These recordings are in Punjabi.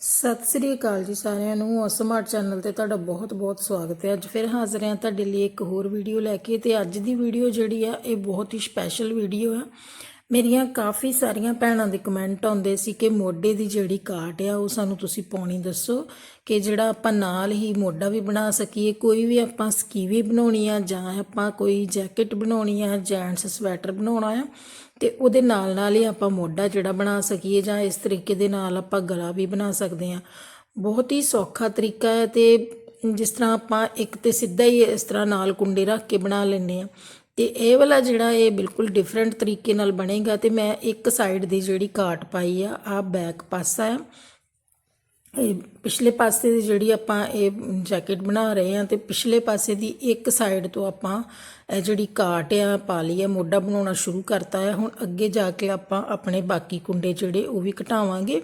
ਸਤਿ ਸ੍ਰੀ ਅਕਾਲ ਜੀ ਸਾਰਿਆਂ ਨੂੰ। ਅਸਮਾਰਟ ਚੈਨਲ ਤੇ ਤੁਹਾਡਾ ਬਹੁਤ-ਬਹੁਤ ਸਵਾਗਤ ਹੈ। ਅੱਜ ਫਿਰ ਹਾਜ਼ਰ ਹਾਂ ਤੁਹਾਡੇ ਲਈ ਇੱਕ ਹੋਰ ਵੀਡੀਓ ਲੈ ਕੇ ਤੇ ਅੱਜ ਦੀ ਵੀਡੀਓ ਜਿਹੜੀ ਆ, ਇਹ ਬਹੁਤ ਹੀ ਸਪੈਸ਼ਲ ਵੀਡੀਓ ਆ। ਮੇਰੀਆਂ ਕਾਫੀ ਸਾਰੀਆਂ ਭੈਣਾਂ ਦੇ ਕਮੈਂਟ ਆਉਂਦੇ ਸੀ ਕਿ ਮੋਢੇ ਦੀ ਜਿਹੜੀ ਕਾਟ ਆ, ਉਹ ਸਾਨੂੰ ਤੁਸੀਂ ਪਾਉਣੀ ਦੱਸੋ ਕਿ ਜਿਹੜਾ ਆਪਾਂ ਨਾਲ ਹੀ ਮੋਢਾ ਵੀ ਬਣਾ ਸਕੀਏ। ਕੋਈ ਵੀ ਆਪਾਂ ਸਕੀਵੀ ਬਣਾਉਣੀ ਆ ਜਾਂ ਆਪਾਂ ਕੋਈ ਜੈਕਟ ਬਣਾਉਣੀ ਆ, ਜੈਂਟਸ ਸਵੈਟਰ ਬਣਾਉਣਾ ਆ, ਤੇ ਉਹਦੇ ਨਾਲ ਨਾਲ ਹੀ ਆਪਾਂ ਮੋਢਾ ਜਿਹੜਾ ਬਣਾ ਸਕੀਏ ਜਾਂ ਇਸ ਤਰੀਕੇ ਦੇ ਨਾਲ ਆਪਾਂ ਗਲਾ ਵੀ ਬਣਾ ਸਕਦੇ ਹਾਂ ਬਹੁਤ ਹੀ ਸੌਖਾ ਤਰੀਕਾ ਹੈ ਤੇ ਜਿਸ ਤਰ੍ਹਾਂ ਆਪਾਂ ਇੱਕ ਤੇ ਸਿੱਧਾ ਹੀ ਇਸ ਤਰ੍ਹਾਂ ਨਾਲ ਕੁੰਡੇ ਰੱਖ ਕੇ ਬਣਾ ਲੈਂਦੇ ਆ। ਤੇ ਇਹ ਵਾਲਾ ਜਿਹੜਾ ਇਹ ਬਿਲਕੁਲ ਡਿਫਰੈਂਟ ਤਰੀਕੇ ਨਾਲ ਬਣੇਗਾ ਤੇ ਮੈਂ ਇੱਕ ਸਾਈਡ ਦੀ ਜਿਹੜੀ ਕਾਟ ਪਾਈ ਆ ਆ ਬੈਕ ਪਾਸਾ ਆ। ਇਹ ਪਿਛਲੇ ਪਾਸੇ ਦੀ ਜਿਹੜੀ ਆਪਾਂ ਇਹ ਜੈਕਟ ਬਣਾ ਰਹੇ ਹਾਂ ਤੇ ਪਿਛਲੇ ਪਾਸੇ ਦੀ ਇੱਕ ਸਾਈਡ ਤੋਂ ਆਪਾਂ ਇਹ ਜਿਹੜੀ ਕਾਟ ਆ, ਪਾ ਲਈ ਆ, ਮੋਢਾ ਬਣਾਉਣਾ ਸ਼ੁਰੂ ਕਰਤਾ ਹੈ ਹੁਣ ਅੱਗੇ ਜਾ ਕੇ ਆਪਾਂ ਆਪਣੇ ਬਾਕੀ ਕੁੰਡੇ ਜਿਹੜੇ ਉਹ ਵੀ ਘਟਾਵਾਂਗੇ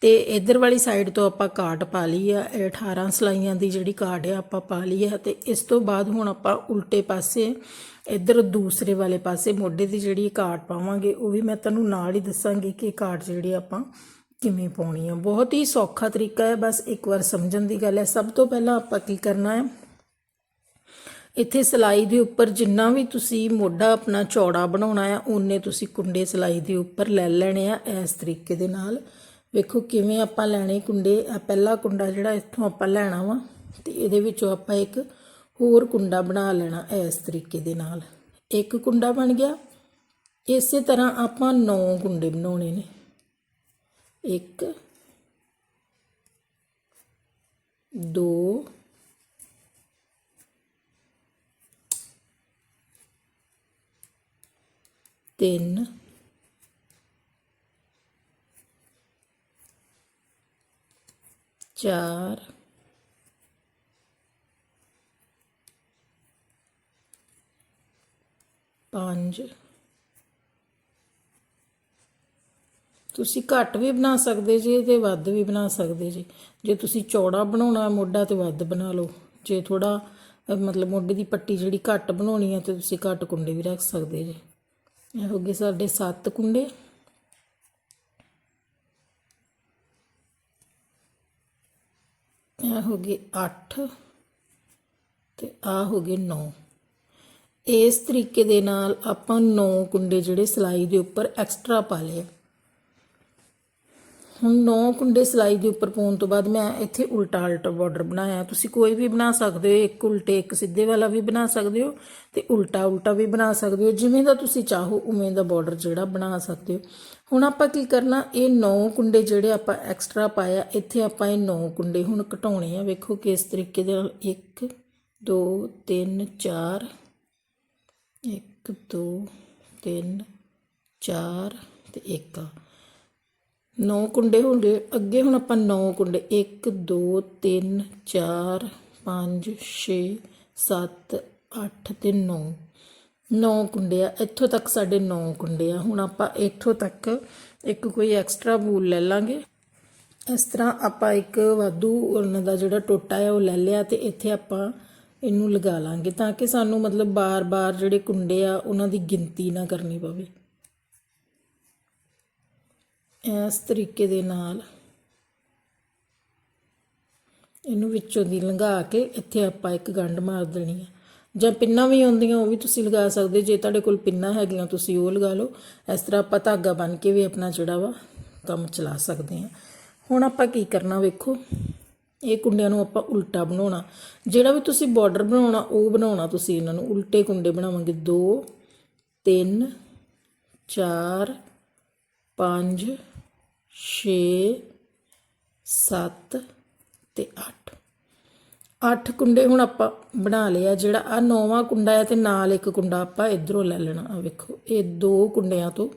ਤੇ ਇਧਰ ਵਾਲੀ ਸਾਈਡ ਤੋਂ ਆਪਾਂ ਕਾਟ ਪਾ ਲਈ ਆ। ਇਹ 18 ਸਲਾਈਆਂ ਦੀ ਜਿਹੜੀ ਕਾਟ ਆ, ਆਪਾਂ ਪਾ ਲਈ ਆ ਤੇ ਇਸ ਤੋਂ ਬਾਅਦ ਹੁਣ ਆਪਾਂ ਉਲਟੇ ਪਾਸੇ ਇੱਧਰ ਦੂਸਰੇ ਵਾਲੇ ਪਾਸੇ ਮੋਢੇ ਦੀ ਜਿਹੜੀ ਕਾਟ ਪਾਵਾਂਗੇ, ਉਹ ਵੀ ਮੈਂ ਤੁਹਾਨੂੰ ਨਾਲ ਹੀ ਦੱਸਾਂਗੀ ਕਿ ਕਾਟ ਜਿਹੜੀ ਆਪਾਂ ਕਿਵੇਂ ਪਾਉਣੀ ਆ। ਬਹੁਤ ਹੀ ਸੌਖਾ ਤਰੀਕਾ ਹੈ, ਬਸ ਇੱਕ ਵਾਰ ਸਮਝਣ ਦੀ ਗੱਲ ਹੈ। ਸਭ ਤੋਂ ਪਹਿਲਾਂ ਆਪਾਂ ਕੀ ਕਰਨਾ ਹੈ? ਇੱਥੇ ਸਲਾਈ ਦੇ ਉੱਪਰ ਜਿੰਨਾ ਵੀ ਤੁਸੀਂ ਮੋਢਾ ਆਪਣਾ ਚੌੜਾ ਬਣਾਉਣਾ ਆ ਉਹਨੇ ਤੁਸੀਂ ਕੁੰਡੇ ਸਲਾਈ ਦੇ ਉੱਪਰ ਲੈ ਲੈਣੇ ਆ ਇਸ ਤਰੀਕੇ ਦੇ ਨਾਲ। ਵੇਖੋ ਕਿਵੇਂ ਆਪਾਂ ਲੈਣੇ ਕੁੰਡੇ। ਆ ਪਹਿਲਾ ਕੁੰਡਾ ਜਿਹੜਾ ਇੱਥੋਂ ਆਪਾਂ ਲੈਣਾ ਵਾ, ਤੇ ਇਹਦੇ ਵਿੱਚੋਂ ਆਪਾਂ ਇੱਕ ਹੋਰ ਕੁੰਡਾ ਬਣਾ ਲੈਣਾ ਇਸ ਤਰੀਕੇ ਦੇ ਨਾਲ। ਇੱਕ ਕੁੰਡਾ ਬਣ ਗਿਆ। ਇਸੇ ਤਰ੍ਹਾਂ ਆਪਾਂ 9 ਕੁੰਡੇ ਬਣਾਉਣੇ ਨੇ। ਇੱਕ, ਦੋ, ਤਿੰਨ, ਚਾਰ ਪੰਜ। ਤੁਸੀਂ ਘੱਟ ਵੀ ਬਣਾ ਸਕਦੇ ਜੀ ਤੇ ਵੱਧ ਵੀ ਬਣਾ ਸਕਦੇ ਜੀ। ਜੇ ਤੁਸੀਂ ਚੌੜਾ ਬਣਾਉਣਾ, ਮੋਢਾ ਤੇ ਵੱਧ ਬਣਾ ਲਓ। ਜੇ ਥੋੜਾ ਮਤਲਬ ਮੋਢੇ ਦੀ ਪੱਟੀ ਜਿਹੜੀ ਘੱਟ ਬਣਾਉਣੀ ਹੈ ਤੇ ਤੁਸੀਂ ਘੱਟ ਕੁੰਡੇ ਵੀ ਰੱਖ ਸਕਦੇ ਜੀ। ਇਹ ਹੋ ਗਏ ਸਾਡੇ 7 ਕੁੰਡੇ। ਇਹ ਹੋ ਗਏ 8 ਤੇ ਆ ਹੋ ਗਏ 9 ਇਸ ਤਰੀਕੇ ਦੇ ਨਾਲ ਆਪਾਂ 9 ਕੁੰਡੇ ਜਿਹੜੇ ਸਲਾਈ ਦੇ ਉੱਪਰ ਐਕਸਟਰਾ ਪਾ ਲਏ ਹੁਣ 9 ਕੁੰਡੇ ਸਲਾਈ ਦੇ ਉੱਪਰ ਪਾਉਣ ਤੋਂ ਬਾਅਦ ਮੈਂ ਇੱਥੇ ਉਲਟਾ ਉਲਟਾ ਬਾਰਡਰ ਬਣਾਇਆ। ਤੁਸੀਂ ਕੋਈ ਵੀ ਬਣਾ ਸਕਦੇ ਹੋ, ਇੱਕ ਉਲਟੇ, ਇੱਕ ਸਿੱਧੇ ਵਾਲਾ ਵੀ ਬਣਾ ਸਕਦੇ ਹੋ ਤੇ ਉਲਟਾ ਉਲਟਾ ਵੀ ਬਣਾ ਸਕਦੇ ਹੋ। ਜਿਵੇਂ ਦਾ ਤੁਸੀਂ ਚਾਹੋ, ਉਵੇਂ ਦਾ ਬਾਰਡਰ ਜਿਹੜਾ ਬਣਾ ਸਕਦੇ ਹੋ। ਹੁਣ ਆਪਾਂ ਕੀ ਕਰਨਾ, ਇਹ 9 ਕੁੰਡੇ ਜਿਹੜੇ ਆਪਾਂ ਐਕਸਟਰਾ ਪਾਇਆ, ਇੱਥੇ ਆਪਾਂ ਇਹ 9 ਕੁੰਡੇ ਹੁਣ ਘਟਾਉਣੇ ਆ। ਵੇਖੋ ਕਿਸ ਤਰੀਕੇ ਦੇ ਨਾਲ 1 2 3 4 1 2 3 4 ਤੇ 1 9 ਕੁੰਡੇ ਹੋਣਗੇ ਅੱਗੇ ਹੁਣ ਆਪਾਂ 9 ਕੁੰਡੇ। 1 2 3 4 5 6 7 8 ਤੇ 9 9 ਕੁੰਡੇ ਆ। ਇੱਥੋਂ ਤੱਕ ਸਾਡੇ 9 ਕੁੰਡੇ ਆ। ਹੁਣ ਆਪਾਂ ਇੱਥੋਂ ਤੱਕ ਇੱਕ ਕੋਈ ਐਕਸਟਰਾ ਬੂਲ ਲੈ ਲਾਂਗੇ। ਇਸ ਤਰ੍ਹਾਂ ਆਪਾਂ ਇੱਕ ਵਾਧੂ ਉਹਨਾਂ ਦਾ ਜਿਹੜਾ ਟੋਟਾ ਹੈ ਉਹ ਲੈ ਲਿਆ ਤੇ ਇੱਥੇ ਆਪਾਂ ਇਹਨੂੰ ਲਗਾ ਲਾਂਗੇ ਤਾਂ ਕਿ ਸਾਨੂੰ ਮਤਲਬ ਬਾਰ-ਬਾਰ ਜਿਹੜੇ ਕੁੰਡੇ ਆ, ਉਹਨਾਂ ਦੀ ਗਿਣਤੀ ਨਾ ਕਰਨੀ ਪਵੇ। ਇਸ ਤਰੀਕੇ ਦੇ ਨਾਲ ਇਹਨੂੰ ਵਿੱਚੋਂ ਦੀ ਲੰਘਾ ਕੇ ਇੱਥੇ ਆਪਾਂ ਇੱਕ ਗੰਢ ਮਾਰ ਦੇਣੀ ਆ। ਜਾਂ ਪਿੰਨਾਂ ਵੀ ਆਉਂਦੀਆਂ, ਉਹ ਵੀ ਤੁਸੀਂ ਲਗਾ ਸਕਦੇ ਜੇ ਤੁਹਾਡੇ ਕੋਲ ਪਿੰਨਾਂ ਹੈਗੀਆਂ, ਤੁਸੀਂ ਉਹ ਲਗਾ ਲਓ। ਇਸ ਤਰ੍ਹਾਂ ਆਪਾਂ ਧਾਗਾ ਬੰਨ ਕੇ ਵੀ ਆਪਣਾ ਜਿਹੜਾ ਵਾ ਕੰਮ ਚਲਾ ਸਕਦੇ ਹਾਂ ਹੁਣ ਆਪਾਂ ਕੀ ਕਰਨਾ ਵੇਖੋ। ਇਹ ਕੁੰਡਿਆਂ ਨੂੰ ਆਪਾਂ ਉਲਟਾ ਬਣਾਉਣਾ। ਜਿਹੜਾ ਵੀ ਤੁਸੀਂ ਬਾਰਡਰ ਬਣਾਉਣਾ, ਉਹ ਬਣਾਉਣਾ ਤੁਸੀਂ ਇਹਨਾਂ ਨੂੰ। ਉਲਟੇ ਕੁੰਡੇ ਬਣਾਵਾਂਗੇ। 2 3 4 5 6 7 ਤੇ 8 8 ਕੁੰਡੇ ਹੁਣ ਆਪਾਂ ਬਣਾ ਲਿਆ ਜਿਹੜਾ ਆ ਨੌਵਾਂ ਕੁੰਡਾ ਹੈ ਤੇ ਨਾਲ ਇੱਕ ਕੁੰਡਾ ਆਪਾਂ ਇਧਰੋਂ ਲੈ ਲੈਣਾ। ਆ ਵੇਖੋ, ਇਹ ਦੋ ਕੁੰਡਿਆਂ ਤੋਂ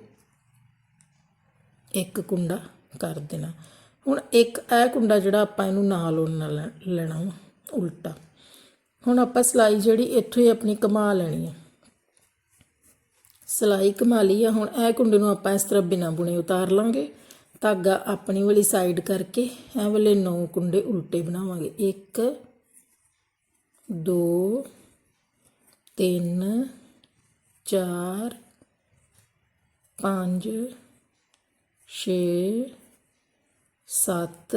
ਇੱਕ ਕੁੰਡਾ ਕਰ ਦੇਣਾ। ਹੁਣ ਇੱਕ ਇਹ ਕੁੰਡਾ ਜਿਹੜਾ ਆਪਾਂ ਇਹਨੂੰ ਨਾਲ ਉਹਨਾਂ ਲੈਣਾ ਵਾ, ਉਲਟਾ। ਹੁਣ ਆਪਾਂ ਸਲਾਈ ਜਿਹੜੀ ਇੱਥੋਂ ਹੀ ਆਪਣੀ ਕਮਾ ਲੈਣੀ ਹੈ ਸਲਾਈ ਕਮਾ ਲਈ ਆ, ਹੁਣ ਇਹ ਕੁੰਡੇ ਨੂੰ ਆਪਾਂ ਇਸ ਤਰ੍ਹਾਂ ਬਿਨਾਂ ਬੁਣੇ ਉਤਾਰ ਲਾਂਗੇ। ਧਾਗਾ ਆਪਣੀ ਵਾਲੀ ਸਾਈਡ ਕਰਕੇ ਇਹ ਵਾਲੇ 9 ਕੁੰਡੇ ਉਲਟੇ ਬਣਾਵਾਂਗੇ। 1 2 3 4 5 6 ਸੱਤ,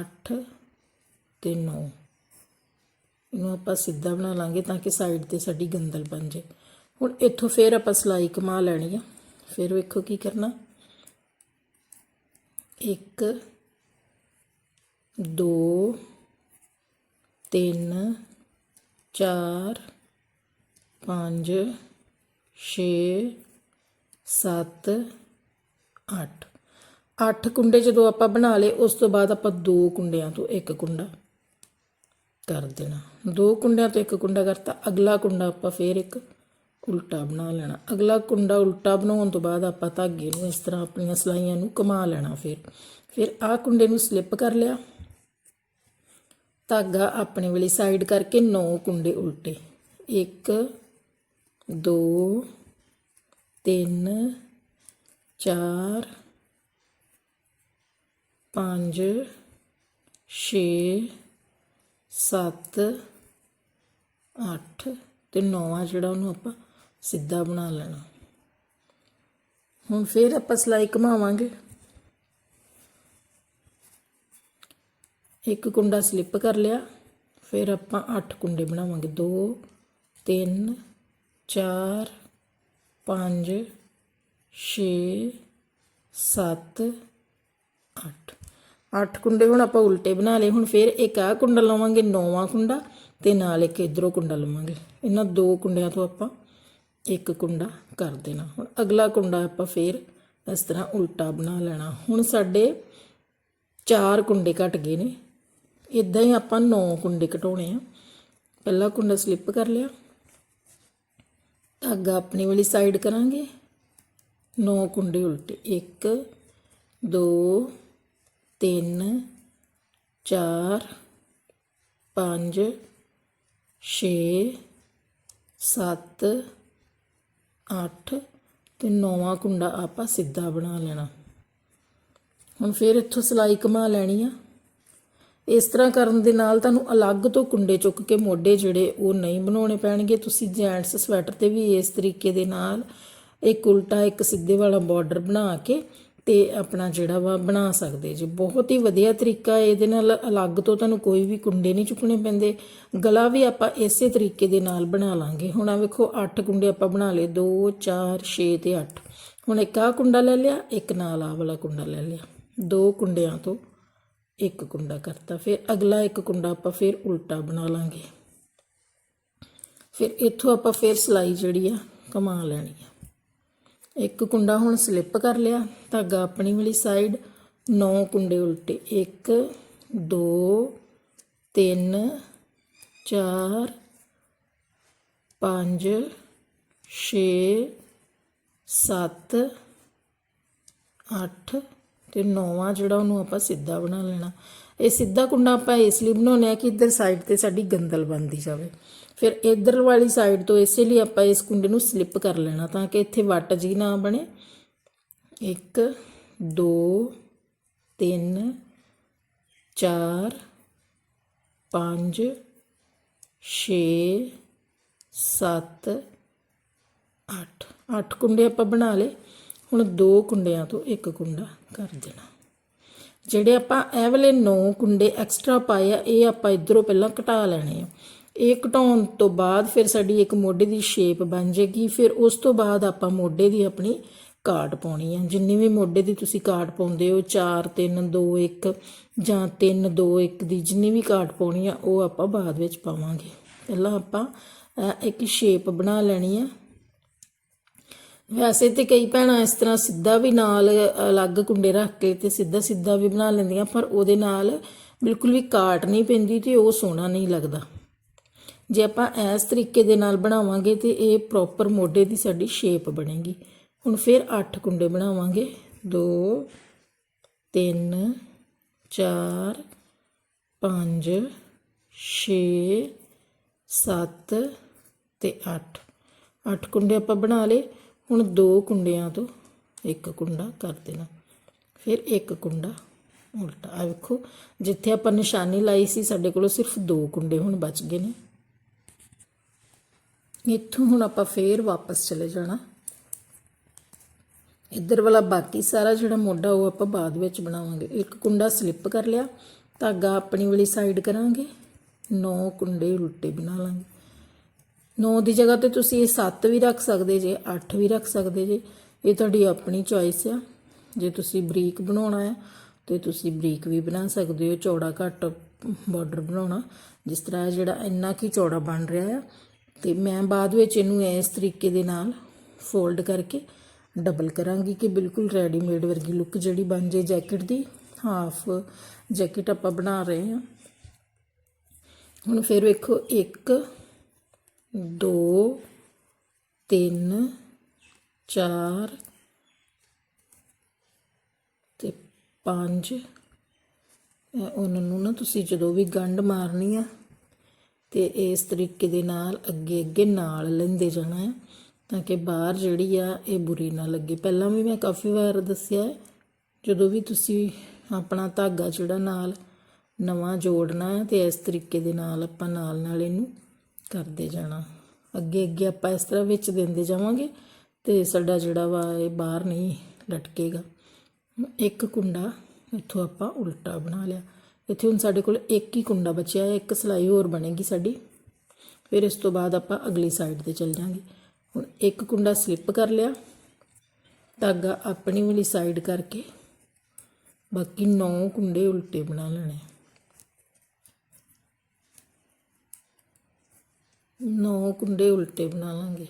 ਅੱਠ ਅਤੇ ਨੌ। ਇਹਨੂੰ ਆਪਾਂ ਸਿੱਧਾ ਬਣਾ ਲਾਂਗੇ ਤਾਂ ਕਿ ਸਾਈਡ ਤੇ ਸਾਡੀ ਗੰਦਲ ਬਣ ਜੇ ਹੁਣ ਇੱਥੋਂ ਫੇਰ ਆਪਾਂ ਸਲਾਈ ਕਮਾ ਲੈਣੀ ਆ। ਫਿਰ ਵੇਖੋ ਕੀ ਕਰਨਾ। 1 2 3 4 5 6 7 8 8 ਕੁੰਡੇ ਜਦੋਂ ਆਪਾਂ ਬਣਾ ਲਏ, ਉਸ ਤੋਂ ਬਾਅਦ ਆਪਾਂ ਦੋ ਕੁੰਡਿਆਂ ਤੋਂ ਇੱਕ ਕੁੰਡਾ ਕਰ ਦੇਣਾ। ਦੋ ਕੁੰਡਿਆਂ ਤੋਂ ਇੱਕ ਕੁੰਡਾ ਕਰਤਾ, ਅਗਲਾ ਕੁੰਡਾ ਆਪਾਂ ਫੇਰ ਇੱਕ ਉਲਟਾ ਬਣਾ ਲੈਣਾ। ਅਗਲਾ ਕੁੰਡਾ ਉਲਟਾ ਬਣਾਉਣ ਤੋਂ ਬਾਅਦ ਆਪਾਂ ਧਾਗੇ ਨੂੰ ਇਸ ਤਰ੍ਹਾਂ ਆਪਣੀਆਂ ਸਲਾਈਆਂ ਨੂੰ ਕਮਾ ਲੈਣਾ ਫਿਰ। ਫਿਰ ਆਹ ਕੁੰਡੇ ਨੂੰ ਸਲਿੱਪ ਕਰ ਲਿਆ। ਧਾਗਾ ਆਪਣੇ ਵਾਲੀ ਸਾਈਡ ਕਰਕੇ 9 ਕੁੰਡੇ ਉਲਟੇ। 1 2 3 4 5 6 7 8 ਤੇ 9 ਆ ਜਿਹੜਾ ਉਹਨੂੰ ਆਪਾਂ ਸਿੱਧਾ ਬਣਾ ਲੈਣਾ। ਹੁਣ ਫਿਰ ਆਪਾਂ ਸਲਾਈ ਘਮਾਵਾਂਗੇ। ਇੱਕ ਕੁੰਡਾ ਸਲਿੱਪ ਕਰ ਲਿਆ, ਫਿਰ ਆਪਾਂ 8 ਕੁੰਡੇ ਬਣਾਵਾਂਗੇ। 2 3 4 5 6 7 8 8 ਕੁੰਡੇ ਹੁਣ ਆਪਾਂ ਉਲਟੇ ਬਣਾ ਲਏ। ਹੁਣ ਫਿਰ ਇੱਕ ਆ ਕੁੰਡਾ ਲਵਾਂਗੇ, ਨੌਵਾਂ ਕੁੰਡਾ ਤੇ ਨਾਲ ਇੱਕ ਇਧਰੋਂ ਕੁੰਡਾ ਲਵਾਂਗੇ। ਇਹਨਾਂ ਦੋ ਕੁੰਡਿਆਂ ਤੋਂ ਆਪਾਂ ਇੱਕ ਕੁੰਡਾ ਕਰ ਦੇਣਾ। ਹੁਣ ਅਗਲਾ ਕੁੰਡਾ ਆਪਾਂ ਫਿਰ ਇਸ ਤਰ੍ਹਾਂ ਉਲਟਾ ਬਣਾ ਲੈਣਾ। ਹੁਣ ਸਾਡੇ ਚਾਰ ਕੁੰਡੇ ਘਟ ਗਏ ਨੇ। ਇਦਾਂ ਹੀ ਆਪਾਂ 9 ਕੁੰਡੇ ਘਟਾਉਣੇ ਆ। ਪਹਿਲਾ ਕੁੰਡਾ ਸਲਿੱਪ ਕਰ ਲਿਆ। ਧਾਗਾ ਆਪਣੀ ਵਾਲੀ ਸਾਈਡ ਕਰਾਂਗੇ। 9 ਕੁੰਡੇ ਉਲਟੇ। 1 2 ਤਿੰਨ, ਚਾਰ, ਪੰਜ, ਛੇ, ਸੱਤ, ਅੱਠ ਅਤੇ ਨੌਵਾਂ ਕੁੰਡਾ ਆਪਾਂ ਸਿੱਧਾ ਬਣਾ ਲੈਣਾ। ਹੁਣ ਫਿਰ ਇੱਥੋਂ ਸਿਲਾਈ ਕਮਾ ਲੈਣੀ ਆ। ਇਸ ਤਰ੍ਹਾਂ ਕਰਨ ਦੇ ਨਾਲ ਤੁਹਾਨੂੰ ਅਲੱਗ ਤੋਂ ਕੁੰਡੇ ਚੁੱਕ ਕੇ ਮੋਢੇ ਜਿਹੜੇ ਉਹ ਨਹੀਂ ਬਣਾਉਣੇ ਪੈਣਗੇ। ਤੁਸੀਂ ਜੈਂਟਸ ਸਵੈਟਰ ਤੇ ਵੀ ਇਸ ਤਰੀਕੇ ਦੇ ਨਾਲ ਇੱਕ ਉਲਟਾ ਇੱਕ ਸਿੱਧੇ ਵਾਲਾ ਬਾਰਡਰ ਬਣਾ ਕੇ ਤੇ ਆਪਣਾ ਜਿਹੜਾ ਵਾ ਬਣਾ ਸਕਦੇ ਜੇ। ਬਹੁਤ ਹੀ ਵਧੀਆ ਤਰੀਕਾ ਇਹਦੇ ਨਾਲ ਅਲੱਗ ਤੋਂ ਤੁਹਾਨੂੰ ਕੋਈ ਵੀ ਕੁੰਡੇ ਨਹੀਂ ਚੁੱਕਣੇ ਪੈਂਦੇ। ਗਲਾ ਵੀ ਆਪਾਂ ਇਸੇ ਤਰੀਕੇ ਦੇ ਨਾਲ ਬਣਾ ਲਾਂਗੇ। ਹੁਣ ਆ ਵੇਖੋ 8 ਕੁੰਡੇ ਆਪਾਂ ਬਣਾ ਲਏ। 2 4 6 ਤੇ 8 ਹੁਣ ਇੱਕ ਆ ਕੁੰਡਾ ਲੈ ਲਿਆ, ਇੱਕ ਨਾਲ ਆ ਵਾਲਾ ਕੁੰਡਾ ਲੈ ਲਿਆ। ਦੋ ਕੁੰਡਿਆਂ ਤੋਂ ਇੱਕ ਕੁੰਡਾ ਕਰਤਾ। ਫਿਰ ਅਗਲਾ ਇੱਕ ਕੁੰਡਾ ਆਪਾਂ ਫਿਰ ਉਲਟਾ ਬਣਾ ਲਾਂਗੇ। ਫਿਰ ਇੱਥੋਂ ਆਪਾਂ ਫਿਰ ਸਲਾਈ ਜਿਹੜੀ ਆ ਕਮਾ ਲੈਣੀ ਆ। ਇੱਕ ਕੁੰਡਾ ਹੁਣ ਸਲਿੱਪ ਕਰ ਲਿਆ, ਧਾਗਾ ਆਪਣੀ ਵਾਲੀ ਸਾਈਡ 9 ਕੁੰਡੇ ਉਲਟੇ 1 2 3 4 5 6 7 8 ਤੇ ਨੌਵਾਂ ਜਿਹੜਾ ਉਹਨੂੰ ਆਪਾਂ ਸਿੱਧਾ ਬਣਾ ਲੈਣਾ। ਇਹ ਸਿੱਧਾ ਕੁੰਡਾ ਆਪਾਂ ਇਸ ਲਈ ਬਣਾਉਣਾ ਹੈ ਕਿ ਇੱਧਰ ਸਾਈਡ ਤੇ ਸਾਡੀ ਗੰਦਲ ਬਣਦੀ ਜਾਵੇ। ਫਿਰ ਇੱਧਰ ਵਾਲੀ ਸਾਈਡ ਤੋਂ ਇਸੇ ਲਈ ਆਪਾਂ ਇਸ ਕੁੰਡੇ ਨੂੰ ਸਲਿੱਪ ਕਰ ਲੈਣਾ ਤਾਂ ਕਿ ਇੱਥੇ ਵੱਟ ਜੀ ਨਾ ਬਣੇ। 1 2 3 4 5 6 7 8 8 ਕੁੰਡੇ ਆਪਾਂ ਬਣਾ ਲਏ। ਹੁਣ ਦੋ ਕੁੰਡਿਆਂ ਤੋਂ ਇੱਕ ਕੁੰਡਾ ਕਰ ਦੇਣਾ। ਜਿਹੜੇ ਆਪਾਂ ਇਹ ਵਾਲੇ 9 ਕੁੰਡੇ ਐਕਸਟਰਾ ਪਾਏ ਆ, ਇਹ ਆਪਾਂ ਇਧਰੋਂ ਪਹਿਲਾਂ ਘਟਾ ਲੈਣੇ ਆ। ਇਹ ਘਟਾਉਣ ਤੋਂ ਬਾਅਦ ਫਿਰ ਸਾਡੀ ਇੱਕ ਮੋਢੇ ਦੀ ਸ਼ੇਪ ਬਣ ਜੇਗੀ ਫਿਰ ਉਸ ਤੋਂ ਬਾਅਦ ਆਪਾਂ ਮੋਢੇ ਦੀ ਆਪਣੀ ਕਾਟ ਪਾਉਣੀ ਆ। ਜਿੰਨੀ ਵੀ ਮੋਢੇ ਦੀ ਤੁਸੀਂ ਕਾਟ ਪਾਉਂਦੇ ਹੋ 4 3 2 1 ਜਾਂ 3 2 1 ਦੀ ਜਿੰਨੀ ਵੀ ਕਾਟ ਪਾਉਣੀ ਆ, ਉਹ ਆਪਾਂ ਬਾਅਦ ਵਿੱਚ ਪਾਵਾਂਗੇ। ਪਹਿਲਾਂ ਆਪਾਂ ਇੱਕ ਸ਼ੇਪ ਬਣਾ ਲੈਣੀ ਹੈ ਵੈਸੇ ਤੇ ਕਈ ਭੈਣਾਂ ਇਸ ਤਰ੍ਹਾਂ ਸਿੱਧਾ ਵੀ ਨਾਲ ਅਲੱਗ ਕੁੰਡੇ ਰੱਖ ਕੇ ਤੇ ਸਿੱਧਾ ਸਿੱਧਾ ਵੀ ਬਣਾ ਲੈਂਦੀਆਂ, ਪਰ ਉਹਦੇ ਨਾਲ ਬਿਲਕੁਲ ਵੀ ਕਾਟ ਨਹੀਂ ਪੈਂਦੀ ਤੇ ਉਹ ਸੋਹਣਾ ਨਹੀਂ ਲੱਗਦਾ। ਜੇ ਆਪਾਂ ਇਸ ਤਰੀਕੇ ਦੇ ਨਾਲ ਬਣਾਵਾਂਗੇ ਤੇ ਇਹ ਪ੍ਰੋਪਰ ਮੋਢੇ ਦੀ ਸਾਡੀ ਸ਼ੇਪ ਬਣੇਗੀ। ਹੁਣ ਫਿਰ 8 ਕੁੰਡੇ ਬਣਾਵਾਂਗੇ। 2 3 4 5 6 7 ਤੇ 8 8 ਕੁੰਡੇ ਆਪਾਂ ਬਣਾ ਲਏ। ਹੁਣ ਦੋ ਕੁੰਡਿਆਂ ਤੋਂ ਇੱਕ ਕੁੰਡਾ ਕਰ ਦੇਣਾ। ਫਿਰ ਇੱਕ ਕੁੰਡਾ ਉਲਟਾ। ਆ ਵੇਖੋ, ਜਿੱਥੇ ਆਪਾਂ ਨਿਸ਼ਾਨੀ ਲਾਈ ਸੀ, ਸਾਡੇ ਕੋਲ ਸਿਰਫ ਦੋ ਕੁੰਡੇ ਹੁਣ ਬਚ ਗਏ ਨੇ। ਇੱਥੋਂ ਹੁਣ ਆਪਾਂ ਫੇਰ ਵਾਪਸ ਚਲੇ ਜਾਣਾ। ਇੱਧਰ ਵਾਲਾ ਬਾਕੀ ਸਾਰਾ ਜਿਹੜਾ ਮੋਢਾ ਉਹ ਆਪਾਂ ਬਾਅਦ ਵਿੱਚ ਬਣਾਵਾਂਗੇ। ਇੱਕ ਕੁੰਡਾ ਸਲਿੱਪ ਕਰ ਲਿਆ। ਧਾਗਾ ਆਪਣੀ ਵਾਲੀ ਸਾਈਡ ਕਰਾਂਗੇ। 9 ਕੁੰਡੇ ਉਲਟੇ ਬਣਾ ਲਾਂਗੇ। 9 ਦੀ ਜਗ੍ਹਾ ਤੇ ਤੁਸੀਂ ਇਹ 7 ਵੀ ਰੱਖ ਸਕਦੇ ਜੇ 8 ਵੀ ਰੱਖ ਸਕਦੇ ਜੇ। ਇਹ ਤੁਹਾਡੀ ਆਪਣੀ ਚੋਇਸ ਆ। ਜੇ ਤੁਸੀਂ ਬਰੀਕ ਬਣਾਉਣਾ ਹੈ, ਤੇ ਤੁਸੀਂ ਬਰੀਕ ਵੀ ਬਣਾ ਸਕਦੇ ਹੋ। ਚੌੜਾ ਘੱਟ ਬਾਰਡਰ ਬਣਾਉਣਾ। ਜਿਸ ਤਰ੍ਹਾਂ ਜਿਹੜਾ ਇੰਨਾ ਕੀ ਚੌੜਾ ਬਣ ਰਿਹਾ ਆ ਤੇ ਮੈਂ ਬਾਅਦ ਵਿੱਚ ਇਹਨੂੰ ਇਸ ਤਰੀਕੇ ਦੇ ਨਾਲ ਫੋਲਡ ਕਰਕੇ ਡਬਲ ਕਰਾਂਗੀ ਕਿ ਬਿਲਕੁਲ ਰੈਡੀਮੇਡ ਵਰਗੀ ਲੁੱਕ ਜਿਹੜੀ ਬਣ ਜੇ ਜੈਕਟ ਦੀ ਹਾਫ ਜੈਕਟ ਆਪਾਂ ਬਣਾ ਰਹੇ ਹਾਂ। ਹੁਣ ਫਿਰ ਵੇਖੋ 1 2 3 4 ਤੇ 5 ਉਹਨਾਂ ਨੂੰ ਨਾ ਤੁਸੀਂ ਜਦੋਂ ਵੀ ਗੰਢ ਮਾਰਨੀ ਆ ਤੇ ਇਸ ਤਰੀਕੇ ਦੇ ਨਾਲ ਅੱਗੇ ਅੱਗੇ ਨਾਲ ਲੈਂਦੇ ਜਾਣਾ ਹੈ, ਤਾਂ ਕਿ ਬਾਹਰ ਜਿਹੜੀ ਆ ਇਹ ਬੁਰੀ ਨਾ ਲੱਗੇ। ਪਹਿਲਾਂ ਵੀ ਮੈਂ ਕਾਫੀ ਵਾਰ ਦੱਸਿਆ ਜਦੋਂ ਵੀ ਤੁਸੀਂ ਆਪਣਾ ਧਾਗਾ ਜਿਹੜਾ ਨਾਲ ਨਵਾਂ ਜੋੜਨਾ ਹੈ ਤੇ ਇਸ ਤਰੀਕੇ ਦੇ ਨਾਲ ਆਪਾਂ ਨਾਲ ਨਾਲ ਇਹਨੂੰ ਕਰਦੇ ਜਾਣਾ। ਅੱਗੇ ਅੱਗੇ ਆਪਾਂ ਇਸ ਤਰ੍ਹਾਂ ਵਿੱਚ ਦਿੰਦੇ ਜਾਵਾਂਗੇ ਤੇ ਸਾਡਾ ਜਿਹੜਾ ਵਾ ਇਹ ਬਾਹਰ ਨਹੀਂ ਲਟਕੇਗਾ। ਇੱਕ ਕੁੰਡਾ ਇੱਥੋਂ ਆਪਾਂ ਉਲਟਾ ਬਣਾ ਲਿਆ। ਇੱਥੇ ਹੁਣ ਸਾਡੇ ਕੋਲ ਇੱਕ ਹੀ ਕੁੰਡਾ ਬਚਿਆ ਹੈ, ਇੱਕ ਸਲਾਈ ਹੋਰ ਬਣੇਗੀ ਸਾਡੀ। ਫਿਰ ਇਸ ਤੋਂ ਬਾਅਦ ਆਪਾਂ ਅਗਲੀ ਸਾਈਡ ਤੇ ਚੱਲ ਜਾਾਂਗੇ। ਹੁਣ ਇੱਕ ਕੁੰਡਾ ਸਲਿੱਪ ਕਰ ਲਿਆ। ਧਾਗਾ ਆਪਣੀ ਵਾਲੀ ਸਾਈਡ ਕਰਕੇ ਬਾਕੀ 9 ਕੁੰਡੇ ਉਲਟੇ ਬਣਾ ਲੈਣੇ। 9 ਕੁੰਡੇ ਉਲਟੇ ਬਣਾ ਲਾਂਗੇ।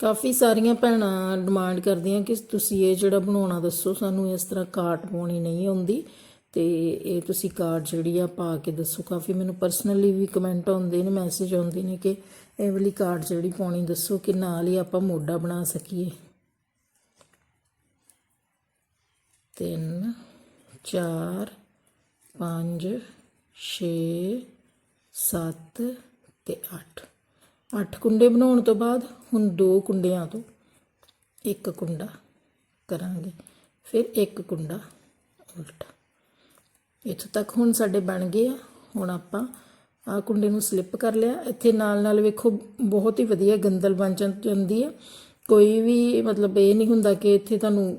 ਕਾਫੀ ਸਾਰੀਆਂ ਭੈਣਾਂ ਡਿਮਾਂਡ ਕਰਦੀਆਂ ਕਿ ਤੁਸੀਂ ਇਹ ਜਿਹੜਾ ਬਣਾਉਣਾ ਦੱਸੋ, ਸਾਨੂੰ ਇਸ ਤਰ੍ਹਾਂ ਕਾਟ ਪਾਉਣੀ ਨਹੀਂ ਆਉਂਦੀ। ਅਤੇ ਇਹ ਤੁਸੀਂ ਕਾਰਡ ਜਿਹੜੀ ਆ ਪਾ ਕੇ ਦੱਸੋ। ਕਾਫੀ ਮੈਨੂੰ ਪਰਸਨਲੀ ਵੀ ਕਮੈਂਟ ਆਉਂਦੇ ਨੇ ਮੈਸੇਜ ਆਉਂਦੇ ਨੇ ਕਿ ਇਹ ਵਾਲੀ ਕਾਰਡ ਜਿਹੜੀ ਪਾਉਣੀ ਦੱਸੋ ਕਿ ਨਾਲ ਹੀ ਆਪਾਂ ਮੋਢਾ ਬਣਾ ਸਕੀਏ। 3 4 5 6 7 ਤੇ 8 8 ਕੁੰਡੇ ਬਣਾਉਣ ਤੋਂ ਬਾਅਦ ਹੁਣ ਦੋ ਕੁੰਡਿਆਂ ਤੋਂ ਇੱਕ ਕੁੰਡਾ ਕਰਾਂਗੇ। ਫਿਰ ਇੱਕ ਕੁੰਡਾ ਉਲਟਾ। ਇੱਥੋਂ ਤੱਕ ਹੁਣ ਸਾਡੇ ਬਣ ਗਏ ਆ, ਹੁਣ ਆਪਾਂ ਆ ਕੁੰਡੇ ਨੂੰ ਸਲਿੱਪ ਕਰ ਲਿਆ। ਇੱਥੇ ਨਾਲ ਨਾਲ ਵੇਖੋ, ਬਹੁਤ ਹੀ ਵਧੀਆ ਗੰਦਲ ਬਣ ਜਾਂਦੀ ਹੈ ਕੋਈ ਵੀ ਮਤਲਬ ਇਹ ਨਹੀਂ ਹੁੰਦਾ ਕਿ ਇੱਥੇ ਤੁਹਾਨੂੰ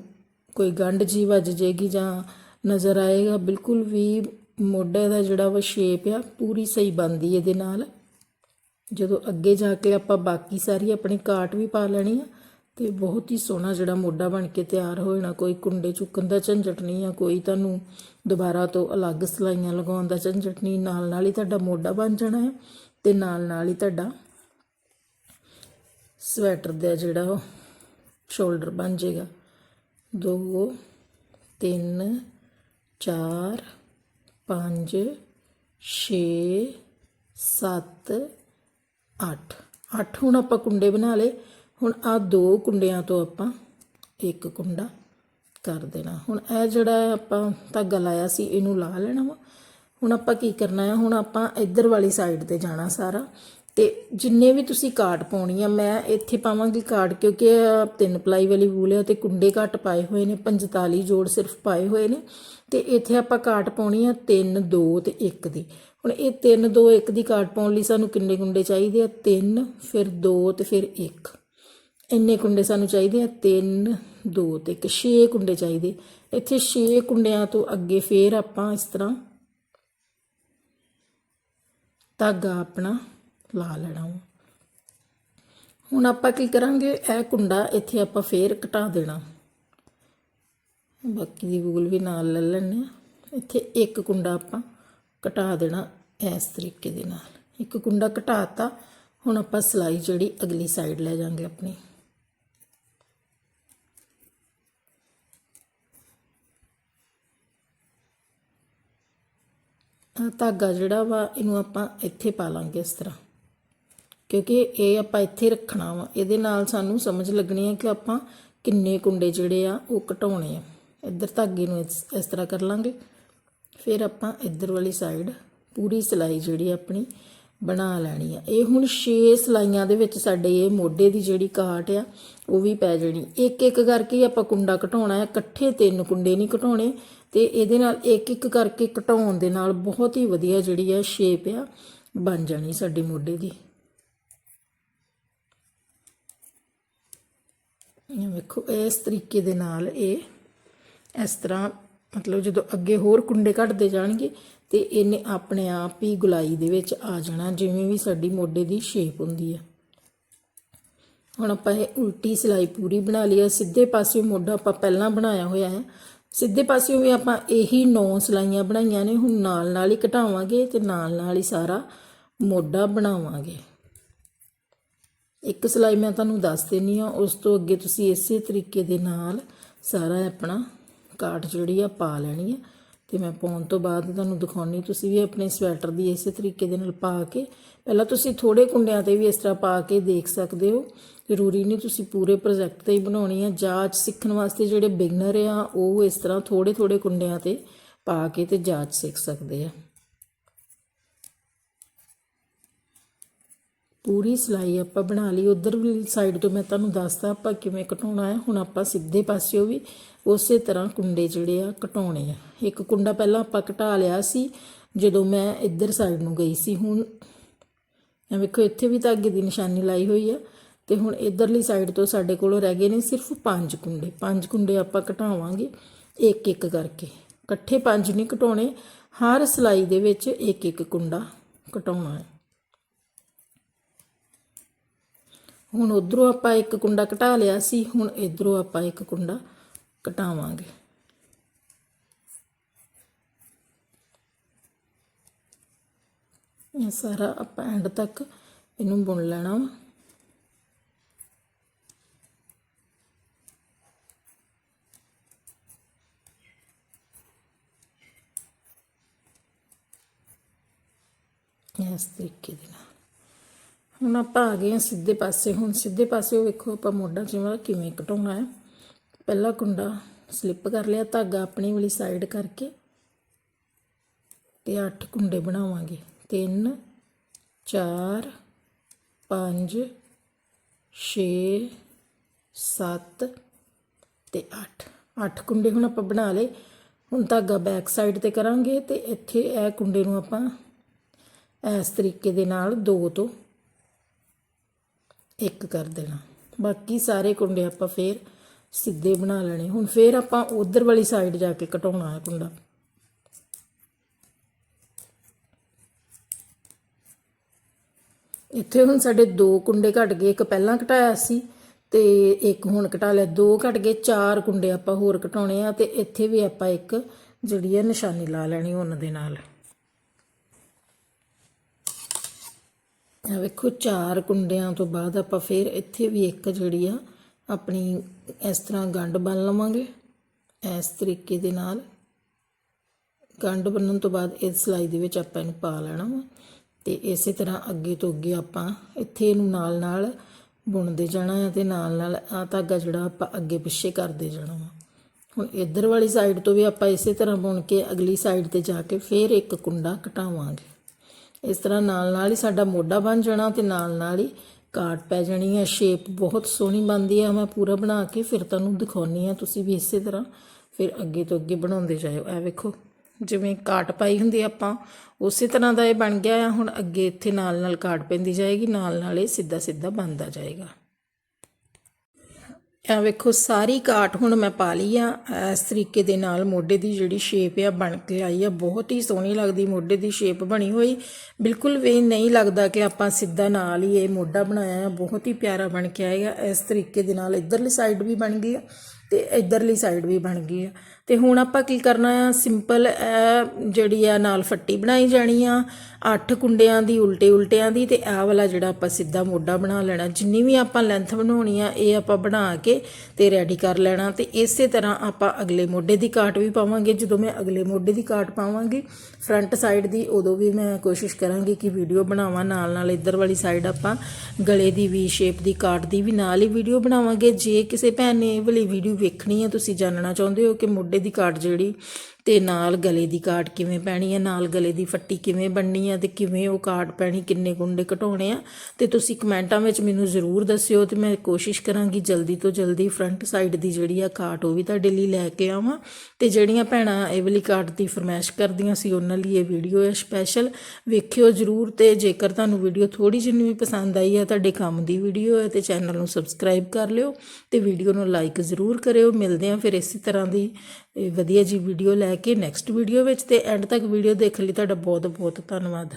ਕੋਈ ਗੰਢ ਜੀ ਵੱਜ ਜੇਗੀ ਜਾਂ ਨਜ਼ਰ ਆਏਗਾ। ਬਿਲਕੁਲ ਵੀ ਮੋਢੇ ਦਾ ਜਿਹੜਾ ਵਾ ਸ਼ੇਪ ਆ, ਪੂਰੀ ਸਹੀ ਬਣਦੀ ਇਹਦੇ ਨਾਲ। ਜਦੋਂ ਅੱਗੇ ਜਾ ਕੇ ਆਪਾਂ ਬਾਕੀ ਸਾਰੀ ਆਪਣੀ ਕਾਟ ਵੀ ਪਾ ਲੈਣੀ ਆ ਤੇ ਬਹੁਤ ਹੀ ਸੋਹਣਾ ਜਿਹੜਾ ਮੋਢਾ ਬਣ ਕੇ ਤਿਆਰ ਹੋ ਜਾਣਾ। ਕੋਈ ਕੁੰਡੇ ਚੁੱਕਣ ਦਾ ਝੰਜਟ ਨਹੀਂ ਆ ਕੋਈ ਤੁਹਾਨੂੰ ਦੁਬਾਰਾ ਤੋਂ ਅਲੱਗ ਸਲਾਈਆਂ ਲਗਾਉਣ ਦਾ ਝੰਜਟ ਨਹੀਂ ਨਾਲ ਨਾਲ ਹੀ ਤੁਹਾਡਾ ਮੋਢਾ ਬਣ ਜਾਣਾ ਹੈ ਤੇ ਨਾਲ ਨਾਲ ਹੀ ਤੁਹਾਡਾ ਸਵੈਟਰ ਦਾ ਜਿਹੜਾ ਉਹ ਸ਼ੋਲਡਰ ਬਣ ਜਾਏਗਾ। 2 3 4 5 6 7 8 8 ਹੁਣ ਆਪਾਂ ਕੁੰਡੇ ਬਣਾ ਲਏ। ਹੁਣ ਆ ਦੋ ਕੁੰਡਿਆਂ ਤੋਂ ਆਪਾਂ ਇੱਕ ਕੁੰਡਾ ਕਰ ਦੇਣਾ। ਹੁਣ ਇਹ ਜਿਹੜਾ ਆਪਾਂ ਧਾਗਾ ਲਾਇਆ ਸੀ, ਇਹਨੂੰ ਲਾ ਲੈਣਾ ਵਾ। ਹੁਣ ਆਪਾਂ ਕੀ ਕਰਨਾ ਹੈ ਹੁਣ ਆਪਾਂ ਇੱਧਰ ਵਾਲੀ ਸਾਈਡ ਤੇ ਜਾਣਾ ਸਾਰਾ। ਤੇ ਜਿੰਨੇ ਵੀ ਤੁਸੀਂ ਕਾਟ ਪਾਉਣੀ ਆ, ਮੈਂ ਇੱਥੇ ਪਾਵਾਂਗੀ ਕਾਟ ਕਿਉਂਕਿ ਤਿੰਨ ਪਲਾਈ ਵਾਲੀ ਵੂਲ ਹੈ ਤੇ ਕੁੰਡੇ ਘੱਟ ਪਾਏ ਹੋਏ ਨੇ 45 ਜੋੜ ਸਿਰਫ ਪਾਏ ਹੋਏ ਨੇ। ਤੇ ਇੱਥੇ ਆਪਾਂ ਕਾਟ ਪਾਉਣੀ ਆ 3 2 ਤੇ 1 ਦੀ। ਹੁਣ ਇਹ 3 2 1 ਦੀ ਕਾਟ ਪਾਉਣ ਲਈ ਸਾਨੂੰ ਕਿੰਨੇ ਕੁੰਡੇ ਚਾਹੀਦੇ ਆ? 3 ਫਿਰ 2 ਤੇ ਫਿਰ 1 ਇੰਨੇ ਕੁੰਡੇ ਸਾਨੂੰ ਚਾਹੀਦੇ ਆ 3 2 ਤੇ ਇੱਕ 6 ਕੁੰਡੇ ਚਾਹੀਦੇ। ਇੱਥੇ 6 ਕੁੰਡਿਆਂ ਤੋਂ ਅੱਗੇ ਫੇਰ ਆਪਾਂ ਇਸ ਤਰ੍ਹਾਂ ਧਾਗਾ ਆਪਣਾ ਲਾ ਲੈਣਾ ਵਾ। ਹੁਣ ਆਪਾਂ ਕੀ ਕਰਾਂਗੇ? ਇਹ ਕੁੰਡਾ ਇੱਥੇ ਆਪਾਂ ਫੇਰ ਘਟਾ ਦੇਣਾ। ਬਾਕੀ ਦੀ ਵੂਲ ਵੀ ਨਾਲ ਲੈ ਲੈਣੇ ਆ। ਇੱਥੇ ਇੱਕ ਕੁੰਡਾ ਆਪਾਂ ਘਟਾ ਦੇਣਾ ਇਸ ਤਰੀਕੇ ਦੇ ਨਾਲ। ਇੱਕ ਕੁੰਡਾ ਘਟਾਤਾ, ਹੁਣ ਆਪਾਂ ਸਲਾਈ ਜਿਹੜੀ ਅਗਲੀ ਸਾਈਡ ਲੈ ਜਾਾਂਗੇ ਆਪਣੀ। ਧਾਗਾ ਜਿਹੜਾ ਵਾ, ਇਹਨੂੰ ਆਪਾਂ ਇੱਥੇ ਪਾ ਲਾਂਗੇ ਇਸ ਤਰ੍ਹਾਂ। ਕਿਉਂਕਿ ਇਹ ਆਪਾਂ ਇੱਥੇ ਰੱਖਣਾ ਵਾ। ਇਹਦੇ ਨਾਲ ਸਾਨੂੰ ਸਮਝ ਲੱਗਣੀ ਹੈ ਕਿ ਆਪਾਂ ਕਿੰਨੇ ਕੁੰਡੇ ਜਿਹੜੇ ਆ, ਉਹ ਘਟਾਉਣੇ ਆ। ਇੱਧਰ ਧਾਗੇ ਨੂੰ ਇਸ ਇਸ ਤਰ੍ਹਾਂ ਕਰ ਲਾਂਗੇ। ਫਿਰ ਆਪਾਂ ਇੱਧਰ ਵਾਲੀ ਸਾਈਡ ਪੂਰੀ ਸਲਾਈ ਜਿਹੜੀ ਆਪਣੀ ਬਣਾ ਲੈਣੀ ਆ। ਇਹ ਹੁਣ 6 ਸਲਾਈਆਂ ਦੇ ਵਿੱਚ ਸਾਡੇ ਇਹ ਮੋਢੇ ਦੀ ਜਿਹੜੀ ਕਾਟ ਆ, ਉਹ ਵੀ ਪੈ ਜਾਣੀ। ਇੱਕ ਇੱਕ ਕਰਕੇ ਆਪਾਂ ਕੁੰਡਾ ਘਟਾਉਣਾ ਹੈ ਇਕੱਠੇ ਤਿੰਨ ਕੁੰਡੇ ਨਹੀਂ ਘਟਾਉਣੇ। ਤੇ ਇਹਦੇ ਨਾਲ ਇੱਕ ਇੱਕ ਕਰਕੇ ਘਟਾਉਣ ਦੇ ਨਾਲ ਬਹੁਤ ਹੀ ਵਧੀਆ ਜਿਹੜੀ ਆ ਸ਼ੇਪ ਆ ਬਣ ਜਾਣੀ ਸਾਡੀ ਮੋਢੇ ਦੀ। ਇਹ ਵੇਖੋ, ਇਸ ਤਰੀਕੇ ਦੇ ਨਾਲ ਇਹ ਇਸ ਤਰ੍ਹਾਂ ਮਤਲਬ ਜਦੋਂ ਅੱਗੇ ਹੋਰ ਕੁੰਡੇ ਘਟਦੇ ਜਾਣਗੇ ਤੇ ਇਹਨੇ ਆਪਣੇ ਆਪ ਹੀ ਗੁਲਾਈ ਦੇ ਵਿੱਚ ਆ ਜਾਣਾ, ਜਿਵੇਂ ਵੀ ਸਾਡੀ ਮੋਢੇ ਦੀ ਸ਼ੇਪ ਹੁੰਦੀ ਹੈ ਹੁਣ ਆਪਾਂ ਇਹ ਉਲਟੀ ਸਿਲਾਈ ਪੂਰੀ ਬਣਾ ਲਈ ਹੈ ਸਿੱਧੇ ਪਾਸੇ ਮੋਢਾ ਆਪਾਂ ਪਹਿਲਾਂ ਬਣਾਇਆ ਹੋਇਆ ਹੈ। ਸਿੱਧੇ ਪਾਸੇ ਵੀ ਆਪਾਂ ਇਹੀ 9 ਸਲਾਈਆਂ ਬਣਾਈਆਂ ਨੇ, ਹੁਣ ਨਾਲ ਨਾਲ ਹੀ ਘਟਾਵਾਂਗੇ ਤੇ ਨਾਲ ਨਾਲ ਹੀ ਸਾਰਾ ਮੋਢਾ ਬਣਾਵਾਂਗੇ। ਇੱਕ ਸਲਾਈ ਮੈਂ ਤੁਹਾਨੂੰ ਦੱਸ ਦੇਣੀ ਆ ਉਸ ਤੋਂ ਅੱਗੇ ਤੁਸੀਂ ਇਸੇ ਤਰੀਕੇ ਦੇ ਨਾਲ ਸਾਰਾ ਆਪਣਾ ਕਾਟ ਜਿਹੜੀ ਆ ਪਾ ਲੈਣੀ ਆ। ਤੇ ਮੈਂ ਪਾਉਣ ਤੋਂ ਬਾਅਦ ਤੁਹਾਨੂੰ ਦਿਖਾਉਣੀ, ਤੁਸੀਂ ਵੀ ਆਪਣੇ ਸਵੈਟਰ ਦੀ ਇਸੇ ਤਰੀਕੇ ਦੇ ਨਾਲ ਪਾ ਕੇ ਪਹਿਲਾਂ ਤੁਸੀਂ ਥੋੜੇ ਕੁੰਡਿਆਂ ਤੇ ਵੀ ਇਸ ਤਰ੍ਹਾਂ ਪਾ ਕੇ ਦੇਖ ਸਕਦੇ ਹੋ। ਜ਼ਰੂਰੀ ਨਹੀਂ ਤੁਸੀਂ ਪੂਰੇ ਪ੍ਰੋਜੈਕਟ ਤੇ ਹੀ ਬਣਾਉਣੀ ਆ। ਜਾਂਚ ਸਿੱਖਣ ਵਾਸਤੇ ਜਿਹੜੇ ਬਿਗਨਰ ਆ, ਉਹ ਇਸ ਤਰ੍ਹਾਂ ਥੋੜੇ ਥੋੜੇ ਕੁੰਡਿਆਂ ਤੇ ਪਾ ਕੇ ਤੇ ਜਾਂਚ ਸਿੱਖ ਸਕਦੇ ਆ। ਪੂਰੀ ਸਿਲਾਈ ਆਪਾਂ ਬਣਾ ਲਈ। ਉਧਰ ਵੀ ਸਾਈਡ ਤੋਂ ਮੈਂ ਤੁਹਾਨੂੰ ਦੱਸਦਾ ਆਪਾਂ ਕਿਵੇਂ ਘਟਾਉਣਾ ਹੈ। ਹੁਣ ਆਪਾਂ ਸਿੱਧੇ ਪਾਸਿਓ ਵੀ ਉਸੇ ਤਰ੍ਹਾਂ ਕੁੰਡੇ ਜਿਹੜੇ ਆ ਘਟਾਉਣੇ ਆ। ਇੱਕ ਕੁੰਡਾ ਪਹਿਲਾਂ ਆਪਾਂ ਘਟਾ ਲਿਆ ਸੀ, ਜਦੋਂ ਮੈਂ ਇੱਧਰ ਸਾਈਡ ਨੂੰ ਗਈ ਸੀ। ਹੁਣ ਇਹ ਵੇਖੋ, ਇੱਥੇ ਵੀ ਧਾਗੇ ਦੀ ਨਿਸ਼ਾਨੀ ਲਾਈ ਹੋਈ ਆ। ਤੇ ਹੁਣ ਇਧਰਲੀ ਸਾਈਡ ਤੋਂ ਸਾਡੇ ਕੋਲ ਰਹਿ ਗਏ ਨੇ ਸਿਰਫ ਪੰਜ ਕੁੰਡੇ। ਪੰਜ ਕੁੰਡੇ ਆਪਾਂ ਘਟਾਵਾਂਗੇ ਇੱਕ ਇੱਕ ਕਰਕੇ। ਇਕੱਠੇ ਪੰਜ ਨਹੀਂ ਘਟਾਉਣੇ, ਹਰ ਸਿਲਾਈ ਦੇ ਵਿੱਚ ਇੱਕ ਇੱਕ ਕੁੰਡਾ ਘਟਾਉਣਾ ਹੈ। ਹੁਣ ਉਧਰੋਂ ਆਪਾਂ ਇੱਕ ਕੁੰਡਾ ਘਟਾ ਲਿਆ ਸੀ, ਹੁਣ ਇਧਰੋਂ ਆਪਾਂ ਇੱਕ ਕੁੰਡਾ ਘਟਾਵਾਂਗੇ। ਇਹ ਸਾਰਾ ਆਪਾਂ ਐਂਡ ਤੱਕ ਇਹਨੂੰ ਬੁਣ ਲੈਣਾ ਵਾ। ਇਸ ਤਰੀਕੇ ਦੇ ਨਾਲ। ਹੁਣ ਆਪਾਂ ਆ ਗਏ ਹਾਂ ਸਿੱਧੇ ਪਾਸੇ। ਹੁਣ ਸਿੱਧੇ ਪਾਸੇ ਉਹ ਵੇਖੋ ਆਪਾਂ ਮੋਢਾ ਜਿਵੇਂ ਕਿਵੇਂ ਘਟਾਉਣਾ ਹੈ। ਪਹਿਲਾ ਕੁੰਡਾ ਸਲਿੱਪ ਕਰ ਲਿਆ, ਧਾਗਾ ਆਪਣੀ ਵਾਲੀ ਸਾਈਡ ਕਰਕੇ ਤੇ 8 ਕੁੰਡੇ ਬਣਾਵਾਂਗੇ। ਤਿੰਨ, ਚਾਰ, ਪੰਜ, ਛੇ, ਸੱਤ ਅਤੇ ਅੱਠ। ਅੱਠ ਕੁੰਡੇ ਹੁਣ ਆਪਾਂ ਬਣਾ ਲਏ। ਹੁਣ ਧਾਗਾ ਬੈਕ ਸਾਈਡ ਤੇ ਕਰਾਂਗੇ ਤੇ ਇੱਥੇ ਇਹ ਕੁੰਡੇ ਨੂੰ ਆਪਾਂ ਇਸ ਤਰੀਕੇ ਦੇ ਨਾਲ ਦੋ ਤੋਂ ਇੱਕ ਕਰ ਦੇਣਾ। ਬਾਕੀ ਸਾਰੇ ਕੁੰਡੇ ਆਪਾਂ ਫੇਰ ਸਿੱਧੇ ਬਣਾ ਲੈਣੇ। ਹੁਣ ਫੇਰ ਆਪਾਂ ਉਧਰ ਵਾਲੀ ਸਾਈਡ ਜਾ ਕੇ ਘਟਾਉਣਾ ਹੈ ਕੁੰਡਾ। ਇੱਥੇ ਹੁਣ ਸਾਡੇ ਦੋ ਕੁੰਡੇ ਘਟ ਗਏ, ਇੱਕ ਪਹਿਲਾਂ ਘਟਾਇਆ ਸੀ ਤੇ ਇੱਕ ਹੁਣ ਘਟਾ ਲਿਆ। ਦੋ ਘਟ ਗਏ, ਚਾਰ ਕੁੰਡੇ ਆਪਾਂ ਹੋਰ ਘਟਾਉਣੇ ਆ ਤੇ ਇੱਥੇ ਵੀ ਆਪਾਂ ਇੱਕ ਜਿਹੜੀ ਹੈ ਨਿਸ਼ਾਨੀ ਲਾ ਲੈਣੀ ਉਹਨਾਂ ਦੇ ਨਾਲ। ਆ ਵੇਖੋ, ਚਾਰ ਕੁੰਡਿਆਂ ਤੋਂ ਬਾਅਦ ਆਪਾਂ ਫਿਰ ਇੱਥੇ ਵੀ ਇੱਕ ਜਿਹੜੀ ਆ ਆਪਣੀ ਇਸ ਤਰ੍ਹਾਂ ਗੰਢ ਬੰਨ ਲਵਾਂਗੇ, ਇਸ ਤਰੀਕੇ ਦੇ ਨਾਲ। ਗੰਢ ਬੰਨਣ ਤੋਂ ਬਾਅਦ ਇਸ ਸਲਾਈ ਦੇ ਵਿੱਚ ਆਪਾਂ ਇਹਨੂੰ ਪਾ ਲੈਣਾ ਵਾ। ਤੇ ਇਸੇ ਤਰ੍ਹਾਂ ਅੱਗੇ ਤੋਂ ਅੱਗੇ ਆਪਾਂ ਇੱਥੇ ਇਹਨੂੰ ਨਾਲ ਨਾਲ ਬੁਣਦੇ ਜਾਣਾ ਹੈ ਤੇ ਨਾਲ ਨਾਲ ਆ ਧਾਗਾ ਜਿਹੜਾ ਆਪਾਂ ਅੱਗੇ ਪਿੱਛੇ ਕਰਦੇ ਜਾਣਾ ਵਾ। ਹੁਣ ਇਧਰ ਵਾਲੀ ਸਾਈਡ ਤੋਂ ਵੀ ਆਪਾਂ ਇਸੇ ਤਰ੍ਹਾਂ ਬੁਣ ਕੇ ਅਗਲੀ ਸਾਈਡ ਤੇ ਜਾ ਕੇ ਫਿਰ ਇੱਕ ਕੁੰਡਾ ਘਟਾਵਾਂਗੇ ਇਸ ਤਰ੍ਹਾਂ ਨਾਲ ਨਾਲ ਹੀ ਸਾਡਾ ਮੋਢਾ ਬਣ ਜਾਣਾ ਤੇ ਨਾਲ ਨਾਲ ਹੀ ਕਾਟ ਪੈ ਜਾਣੀ ਹੈ। ਸ਼ੇਪ ਬਹੁਤ ਸੋਹਣੀ ਬਣਦੀ ਹੈ। ਮੈਂ ਪੂਰਾ ਬਣਾ ਕੇ ਫਿਰ ਤੁਹਾਨੂੰ ਦਿਖਾਉਣੀ ਆ ਤੁਸੀਂ ਵੀ ਇਸੇ ਤਰ੍ਹਾਂ ਫਿਰ ਅੱਗੇ ਤੋਂ ਅੱਗੇ ਬਣਾਉਂਦੇ ਜਾਇਓ। ਇਹ ਵੇਖੋ। ਜਿਵੇਂ ਕਾਟ ਪਾਈ ਹੁੰਦੀ ਆਪਾਂ, ਉਸੇ ਤਰ੍ਹਾਂ ਦਾ ਇਹ ਬਣ ਗਿਆ ਆ। ਹੁਣ ਅੱਗੇ ਇੱਥੇ ਨਾਲ ਨਾਲ ਕਾਟ ਪੈਂਦੀ ਜਾਏਗੀ, ਨਾਲ ਨਾਲ ਇਹ ਸਿੱਧਾ ਸਿੱਧਾ ਬਣਦਾ ਜਾਏਗਾ। ਇਹ ਵੇਖੋ, ਸਾਰੀ ਕਾਟ ਹੁਣ ਮੈਂ ਪਾ ਲਈ ਆ। ਇਸ ਤਰੀਕੇ ਦੇ ਨਾਲ ਮੋਢੇ ਦੀ ਜਿਹੜੀ ਸ਼ੇਪ ਆ ਬਣ ਕੇ ਆਈ ਆ। ਬਹੁਤ ਹੀ ਸੋਹਣੀ ਲੱਗਦੀ ਮੋਢੇ ਦੀ ਸ਼ੇਪ ਬਣੀ ਹੋਈ। ਬਿਲਕੁਲ ਵੀ ਨਹੀਂ ਲੱਗਦਾ ਕਿ ਆਪਾਂ ਸਿੱਧਾ ਨਾਲ ਹੀ ਇਹ ਮੋਢਾ ਬਣਾਇਆ ਆ। ਬਹੁਤ ਹੀ ਪਿਆਰਾ ਬਣ ਕੇ ਆਏਗਾ ਇਸ ਤਰੀਕੇ ਦੇ ਨਾਲ ਇਧਰਲੀ ਸਾਈਡ ਵੀ ਬਣ ਗਈ ਆ ਤੇ ਇਧਰਲੀ ਸਾਈਡ ਵੀ ਬਣ ਗਈ ਆ। ਤੇ ਹੁਣ ਆਪਾਂ ਕੀ ਕਰਨਾ ਆ? ਸਿੰਪਲ ਜਿਹੜੀ ਆ ਨਾਲ ਫੱਟੀ ਬਣਾਈ ਜਾਣੀ ਆ। ਅੱਠ ਕੁੰਡਿਆਂ ਦੀ, ਉਲਟੇ ਉਲਟਿਆਂ ਦੀ ਤੇ ਆਹ ਵਾਲਾ ਜਿਹੜਾ ਆਪਾਂ ਸਿੱਧਾ ਮੋਢਾ ਬਣਾ ਲੈਣਾ। ਜਿੰਨੀ ਵੀ ਆਪਾਂ ਲੈਂਥ ਬਣਾਉਣੀ ਆ, ਇਹ ਆਪਾਂ ਬਣਾ ਕੇ ਤੇ ਰੈਡੀ ਕਰ ਲੈਣਾ। ਤੇ ਇਸੇ ਤਰ੍ਹਾਂ ਆਪਾਂ ਅਗਲੇ ਮੋਢੇ ਦੀ ਕਾਟ ਵੀ ਪਾਵਾਂਗੇ। ਜਦੋਂ ਮੈਂ ਅਗਲੇ ਮੋਢੇ ਦੀ ਕਾਟ ਪਾਵਾਂਗੀ ਫਰੰਟ ਸਾਈਡ ਦੀ, ਉਦੋਂ ਵੀ ਮੈਂ ਕੋਸ਼ਿਸ਼ ਕਰਾਂਗੀ ਕਿ ਵੀਡੀਓ ਬਣਾਵਾਂ। ਨਾਲ ਨਾਲ ਇੱਧਰ ਵਾਲੀ ਸਾਈਡ ਆਪਾਂ ਗਲੇ ਦੀ ਵੀ ਸ਼ੇਪ ਦੀ ਕਾਟ ਦੀ ਵੀ ਨਾਲ ਹੀ ਵੀਡੀਓ ਬਣਾਵਾਂਗੇ। ਜੇ ਕਿਸੇ ਭੈਣ ਨੇ ਇਹ ਵਾਲੀ ਵੀਡੀਓ ਵੇਖਣੀ ਹੈ ਤੁਸੀਂ ਜਾਣਨਾ ਚਾਹੁੰਦੇ ਹੋ ਕਿ ਮੋਢੇ ਦੀ ਕਾਟ ਜਿਹੜੀ ਤੇ ਨਾਲ ਗਲੇ ਦੀ ਕਾਟ ਕਿਵੇਂ ਪੈਣੀ ਹੈ ਨਾਲ ਗਲੇ ਦੀ ਫੱਟੀ ਕਿਵੇਂ ਬਣਨੀ ਹੈ ਤੇ ਕਿਵੇਂ ਉਹ ਕਾਟ ਪੈਣੀ, ਕਿੰਨੇ ਕੁੰਡੇ ਘਟਾਉਣੇ ਆ ਤੇ ਤੁਸੀਂ ਕਮੈਂਟਾਂ ਵਿੱਚ ਮੈਨੂੰ ਜ਼ਰੂਰ ਦੱਸਿਓ ਤੇ ਮੈਂ ਕੋਸ਼ਿਸ਼ ਕਰਾਂਗੀ ਜਲਦੀ ਤੋਂ ਜਲਦੀ ਫਰੰਟ ਸਾਈਡ ਦੀ ਜਿਹੜੀ ਆ ਕਾਟ ਉਹ ਵੀ ਤੁਹਾਡੇ ਲਈ ਲੈ ਕੇ ਆਵਾਂ ਤੇ ਜਿਹੜੀਆਂ ਭੈਣਾਂ ਇਹ ਵਾਲੀ ਕਾਟ ਦੀ ਫਰਮਾਇਸ਼ ਕਰਦੀਆਂ ਸੀ, ਉਹਨਾਂ ਲਈ ਇਹ ਵੀਡੀਓ ਹੈ ਸਪੈਸ਼ਲ ਵੇਖਿਓ ਜ਼ਰੂਰ ਤੇ ਜੇਕਰ ਤੁਹਾਨੂੰ ਵੀਡੀਓ ਥੋੜੀ ਜਿਹੀ ਵੀ ਪਸੰਦ ਆਈ ਹੈ ਤੁਹਾਡੇ ਕੰਮ ਦੀ ਵੀਡੀਓ ਹੈ ਤੇ ਚੈਨਲ ਨੂੰ ਸਬਸਕ੍ਰਾਈਬ ਕਰ ਲਿਓ ਤੇ ਵੀਡੀਓ ਨੂੰ ਲਾਈਕ ਜ਼ਰੂਰ ਕਰਿਓ। ਮਿਲਦੇ ਹਾਂ ਫਿਰ ਇਸੇ ਤਰ੍ਹਾਂ ਦੀ ਵਧੀਆ ਜੀ ਵੀਡੀਓ ਲੈ ਕੇ ਨੈਕਸਟ ਵੀਡੀਓ ਵਿੱਚ ਅਤੇ ਐਂਡ ਤੱਕ ਵੀਡੀਓ ਦੇਖਣ ਲਈ ਤੁਹਾਡਾ ਬਹੁਤ ਬਹੁਤ ਧੰਨਵਾਦ।